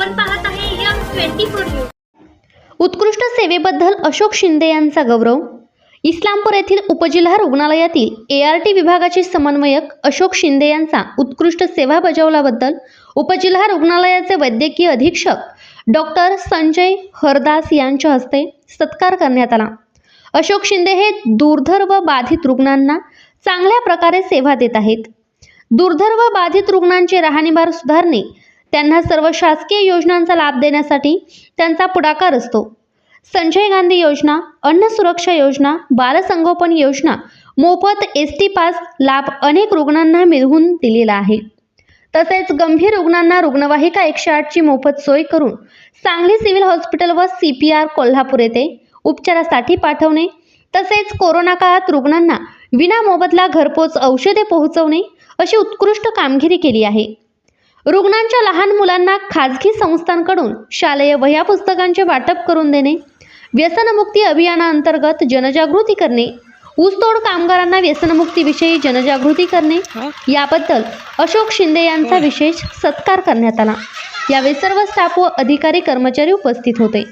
आपण पाहत आहे यम ट्वेंटी फोर न्यूज. उत्कृष्ट सेवेबद्दल अशोक शिंदे यांचा गौरव. इस्लामपूर येथील उपजिल्हा रुग्णालयातील ए आर टी विभागाचे समन्वयक अशोक शिंदे यांचा उत्कृष्ट सेवा बजावल्याबद्दल उपजिल्हा रुग्णालयाचे वैद्यकीय अधीक्षक डॉक्टर संजय हरदास यांच्या हस्ते सत्कार करण्यात आला. अशोक शिंदे हे दुर्धर व बाधित रुग्णांना चांगल्या प्रकारे सेवा देत आहेत. दुर्धर व बाधित रुग्णांचे राहणीमार सुधारणे त्यांना सर्व शासकीय योजनांचा लाभ देण्यासाठी त्यांचा पुढाकार असतो. संजय गांधी योजना अन्न सुरक्षा योजना बालसंगोपन योजना मोफत एस टी पास लाभ अनेक रुग्णांना मिळवून दिलेला आहे. तसेच गंभीर रुग्णांना रुग्णवाहिका एकशे आठची मोफत सोय करून सांगली सिव्हिल हॉस्पिटल व सी पी आर कोल्हापूर येथे उपचारासाठी पाठवणे तसेच कोरोना काळात रुग्णांना विना मोबदला घरपोच औषधे पोहोचवणे अशी उत्कृष्ट कामगिरी केली आहे. रुग्णांच्या लहान मुलांना खाजगी संस्थांकडून शालेय वह्या पुस्तकांचे वाटप करून देणे व्यसनमुक्ती अभियानाअंतर्गत जनजागृती करणे ऊसतोड कामगारांना व्यसनमुक्तीविषयी जनजागृती करणे याबद्दल अशोक शिंदे यांचा विशेष सत्कार करण्यात आला. यावेळी सर्व स्टाफ व अधिकारी कर्मचारी उपस्थित होते.